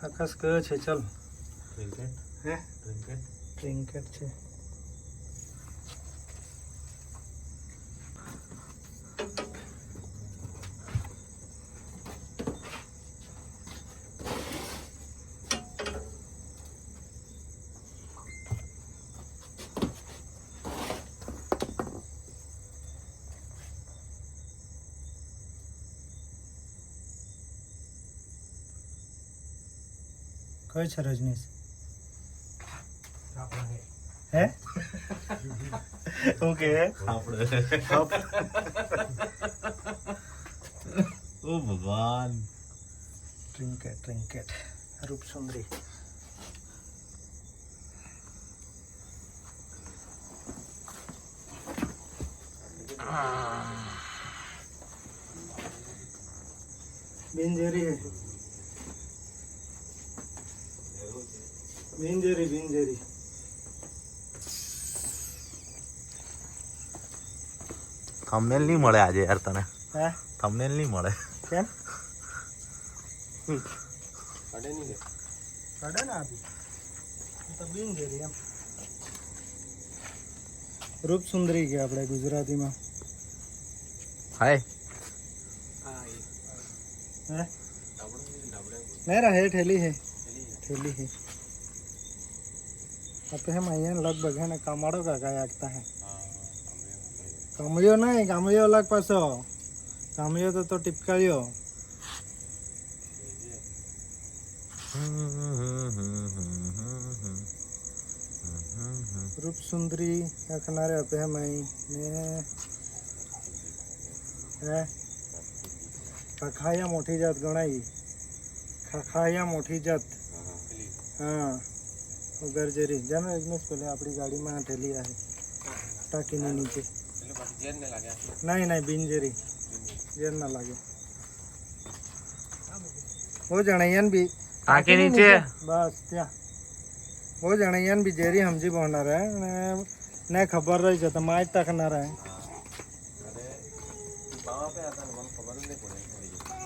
આકાશ કયો છે ચલ હે ટ્રિંકેટ છે કયો છે રજનીશ હે ઓકે ઓ ભગવાન ટ્રિંકેટ ટ્રિંકેટ રૂપસુંદરી બિનજેરી હે બિનજરી બિનજરી થંબનેલ નહીં મળે આજે યાર તને. હે? થંબનેલ નહીં મળે. કેમ? પડે નહીં પડે ને આપી તો બિનજરી એમ. રૂપ સુંદરી કે આપણે ગુજરાતીમાં. હાય. હાય હે? ના રા હે. ઠેલી હે. ઠેલી હે. अपहम आइयन लगभग है ना? कामारो का गाय आता है। हाँ, हाँ, कमियो नहीं कमियो लग पास। हो कमियो तो तो टिपकाइयो रूप सुंदरी रखना रे अपहम आई ने खाया मोठी जात गणाई। खाया मोठी जात। हाँ।, हाँ ગરજરી જાને વિઘ્નેશ પેલે આપણી ગાડીમાં ઠેલી आहे ટાંકીની નીચે નહીં નહીં બિનજેરી ઝેર ના લાગે હો જણૈયાન બી ટાંકી નીચે બસ ત્યાં હો જણૈયાન બી ઝેરી સમજી પહોંચનાર હે ને ને ખબર રહી છે તો માં જ તાકનાર હે બાવા પે હતા ને મને ખબર જ નહીં પડે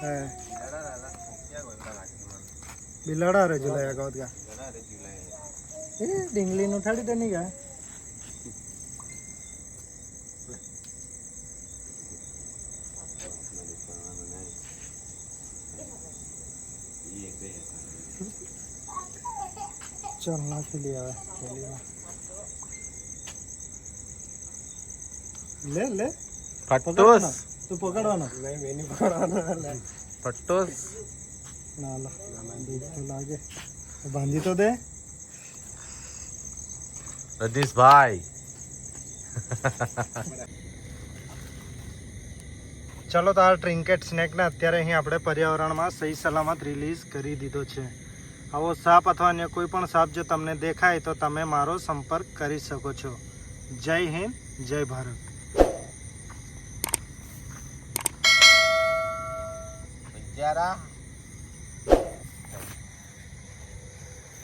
હે એડા એડા ક્યાં ગોંદા લાગે મને બિલાડા રે જુલાયા ગોત ગા એડા રે જુલાઈ એ ડીંગલીનું ઠાડી દે નહીં ગા એ એક બે ચલ નાખી લે હવે થેલીમાં લે લે પટ્ટોસ તું પકડવાનો નહીં મેં નહીં પકડવાનો લે પટ્ટોસ ના લા બીક તો લાગે તો બાંધી તો દે રજનીશભાઈ. ચલો તો આ ટ્રિંકેટ સ્નેકને અત્યારે અહીં આપણે પર્યાવરણમાં સહી સલામત રિલીઝ કરી દીધો છે. આવો સાપ અથવા અન્ય કોઈ પણ સાપ જો તમને દેખાય તો તમે મારો સંપર્ક કરી શકો છો. જય હિન્દ જય ભારત. જરા